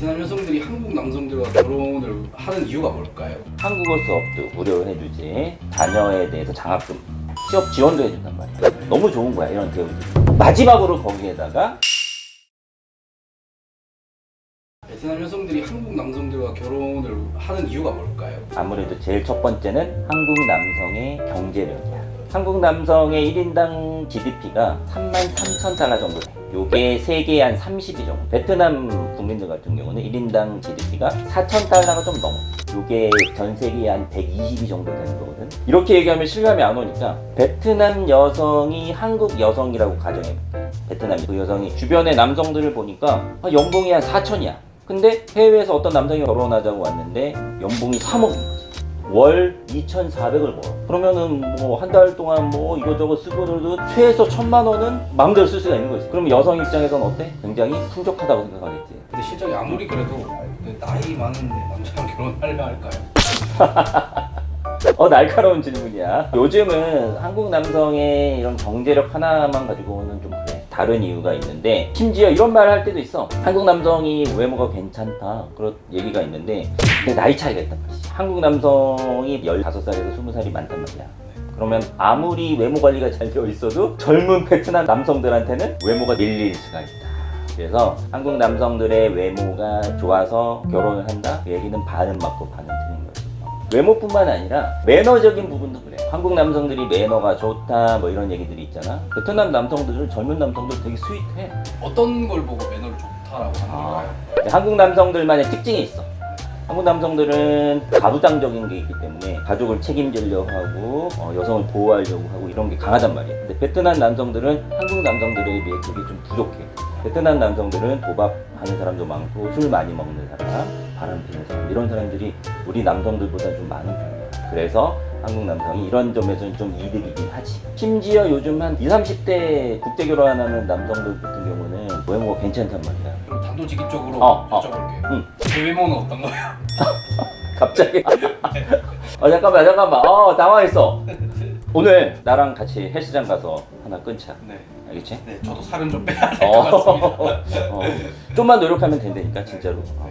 베트남 여성들이 한국 남성들과 결혼을 하는 이유가 뭘까요? 한국어 수업도 무료로 해주지 자녀에 대해서 장학금 취업 지원도 해준단 말이야 너무 좋은 거야 이런 대우들이 마지막으로 거기에다가 베트남 여성들이 한국 남성들과 결혼을 하는 이유가 뭘까요? 아무래도 제일 첫 번째는 한국 남성의 경제력이야 한국 남성의 1인당 GDP가 3만 3천 달러 정도 돼 요게 세계의 한 30위 정도. 베트남 국민들 같은 경우는 1인당 GDP가 4천 달러가 좀 넘어. 요게 전 세계에 한 120위 정도 되는 거거든. 이렇게 얘기하면 실감이 안 오니까 베트남 여성이 한국 여성이라고 가정해볼게 베트남 그 여성이 주변의 남성들을 보니까 아, 연봉이 한 4천이야. 근데 해외에서 어떤 남성이 결혼하자고 왔는데 연봉이 3억인 거지 월 2,400을 벌어. 그러면은 뭐 한 달 동안 뭐 이거저거 쓰고도 최소 천만 원은 마음대로 쓸 수가 있는 거지. 그럼 여성 입장에서는 어때? 굉장히 풍족하다고 생각하겠지. 근데 실적이 아무리 그래도 그 나이 많은 남자랑 결혼하려 할까요? 어 날카로운 질문이야. 요즘은 한국 남성의 이런 경제력 하나만 가지고는 좀. 다른 이유가 있는데 심지어 이런 말할 때도 있어. 한국 남성이 외모가 괜찮다 그런 얘기가 있는데 근데 나이 차이가 있단 말이지. 한국 남성이 15살에서 20살이 많단 말이야. 그러면 아무리 외모 관리가 잘 되어 있어도 젊은 베트남 남성들한테는 외모가 밀릴 수가 있다. 그래서 한국 남성들의 외모가 좋아서 결혼을 한다? 그 얘기는 반은 맞고 반은 틀린 거지. 외모뿐만 아니라 매너적인 부분도. 한국 남성들이 매너가 좋다 뭐 이런 얘기들이 있잖아. 베트남 남성들은 젊은 남성들 되게 스윗해. 어떤 걸 보고 매너를 좋다라고 하는 건가요? 근데 한국 남성들만의 특징이 있어. 한국 남성들은 가부장적인 게 있기 때문에 가족을 책임지려고 하고 어, 여성을 보호하려고 하고 이런 게 강하단 말이야. 근데 베트남 남성들은 한국 남성들에 비해 그게 좀 부족해. 베트남 남성들은 도박하는 사람도 많고 술 많이 먹는 사람, 바람 피는 사람 이런 사람들이 우리 남성들보다 좀 많은 편이야. 그래서 한국 남성이 이런 점에서는 좀 이득이긴 하지. 심지어 요즘 한 20, 30대 국제 결혼하는 남성들 같은 경우는 외모가 괜찮단 말이야. 그럼 단도직입적으로 어, 어. 여쭤볼게요. 응. 제 외모는 어떤가요? 갑자기. 어 잠깐만 잠깐만. 어 당황했어. 오늘 나랑 같이 헬스장 가서 하나 끊자. 네. 알겠지? 네, 저도 살은 좀 빼야 될 것 같습니다. 어, 좀만 노력하면 된다니까 진짜로. 어.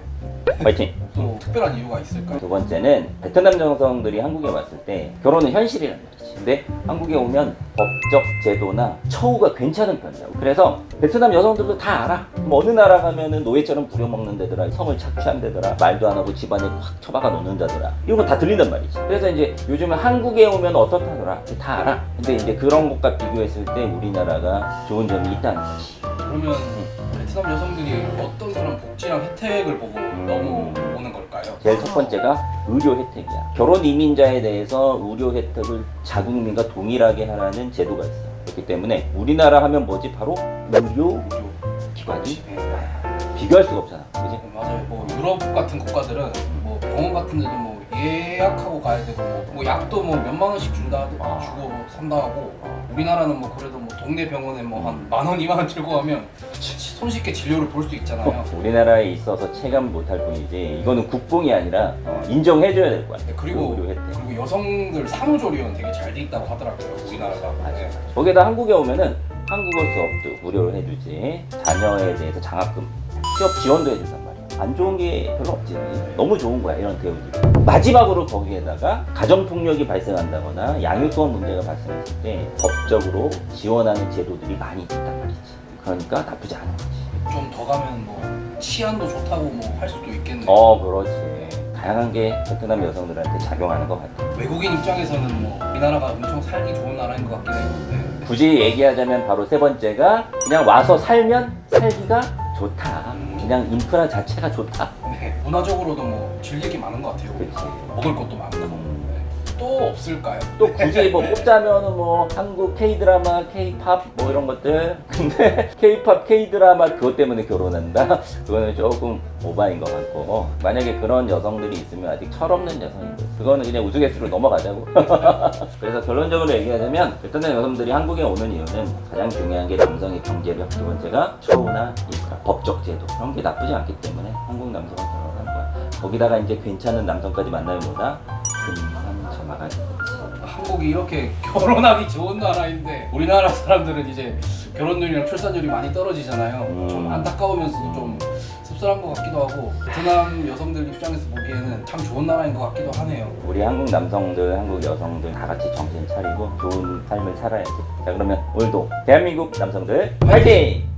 파이팅. 또 특별한 이유가 있을까요? 두 번째는 베트남 여성들이 한국에 왔을 때 결혼은 현실이란 말이지. 근데 한국에 오면 법적 제도나 처우가 괜찮은 편이야. 그래서 베트남 여성들도 다 알아. 뭐 어느 나라 가면은 노예처럼 부려먹는 데더라, 성을 착취한 데더라, 말도 안 하고 집안에 확 처박아 놓는 데더라. 이런 거 다 들린단 말이지. 그래서 이제 요즘은 한국에 오면 어떻다더라. 다 알아. 근데 이제 그런 것과 비교했을 때 우리나라가 좋은 점이 있다는 거지. 그러면 베트남 여성들이 어떤 그런 복지랑 혜택을 보고 음. 넘어오는 걸까요? 제일 첫 번째가 의료 혜택이야. 결혼 이민자에 대해서 의료 혜택을 자국민과 동일하게 하라는 제도가 있어. 그렇기 때문에 우리나라 하면 뭐지? 바로 의료 기관이 네. 비교할 수가 없잖아. 그지? 네, 맞아요. 뭐 유럽 같은 국가들은 뭐 병원 같은 데도 뭐 예약하고 가야 되고 뭐, 뭐 약도 뭐 몇만 원씩 준다 아. 주고 산다 하고 우리나라는 뭐 그래도 뭐 동네 병원에 뭐 한 만 원, 이만 원 들고 가면 치- 손쉽게 진료를 볼 수 있잖아요. 우리나라에 있어서 체감 못할 뿐이지 이거는 국뽕이 아니라 어, 인정해줘야 될 거야. 네, 그 그리고 의료 혜택. 그리고 여성들 산후조리원 되게 잘 돼 있다고 하더라고요. 우리나라가. 네. 거기다 한국에 오면은 한국어 수업도 무료로 해주지. 자녀에 대해서 장학금, 취업 지원도 말이야. 안 좋은 게 별로 없지. 너무 좋은 거야 이런 대우들이. 마지막으로 거기에다가 가정폭력이 발생한다거나 양육권 문제가 발생했을 때 법적으로 지원하는 제도들이 많이 있단 말이지. 그러니까 나쁘지 않은 거지. 좀 더 가면 뭐 치안도 좋다고 뭐 할 수도 있겠네요. 어 그렇지. 다양한 게 베트남 여성들한테 작용하는 것 같아. 외국인 입장에서는 뭐 우리나라가 엄청 살기 좋은 나라인 것 같긴 해요. 네. 굳이 얘기하자면 바로 세 번째가 그냥 와서 살면 살기가 좋다. 그냥 인프라 자체가 좋다. 네. 문화적으로도 뭐 즐길 게 많은 것 같아요. 그렇지. 먹을 것도 많고. 음. 네. 또 없을까요? 또 굳이 뭐 뽑자면은 뭐 한국 K 드라마, K 팝뭐 이런 것들. 근데 K 팝, K 드라마 그것 때문에 결혼한다? 그거는 조금 오바인 것 같고 만약에 그런 여성들이 있으면 아직 철없는 여성인 거지. 그거는 그냥 우스갯소리로 넘어가자고. 그래서 결론적으로 얘기하자면 베트남 여성들이 한국에 오는 이유는 가장 중요한 게 남성의 경제력 두 번째가 처우나 인프라, 법적 제도 그런 게 나쁘지 않기 때문에 한국 남성을 결혼하는 거야. 거기다가 이제 괜찮은 남성까지 만나면 뭐다? 금방 전화가 되지. 한국이 이렇게 결혼하기 좋은 나라인데 우리나라 사람들은 이제 결혼율이랑 출산율이 많이 떨어지잖아요. 음. 좀 안타까우면서도 좀 씁쓸한 것 같기도 하고 베트남 여성들 입장에서 보기에는 참 좋은 나라인 것 같기도 하네요. 우리 한국 남성들, 한국 여성들 다 같이 정신 차리고 좋은 삶을 살아야지. 자 그러면 오늘도 대한민국 남성들 화이팅!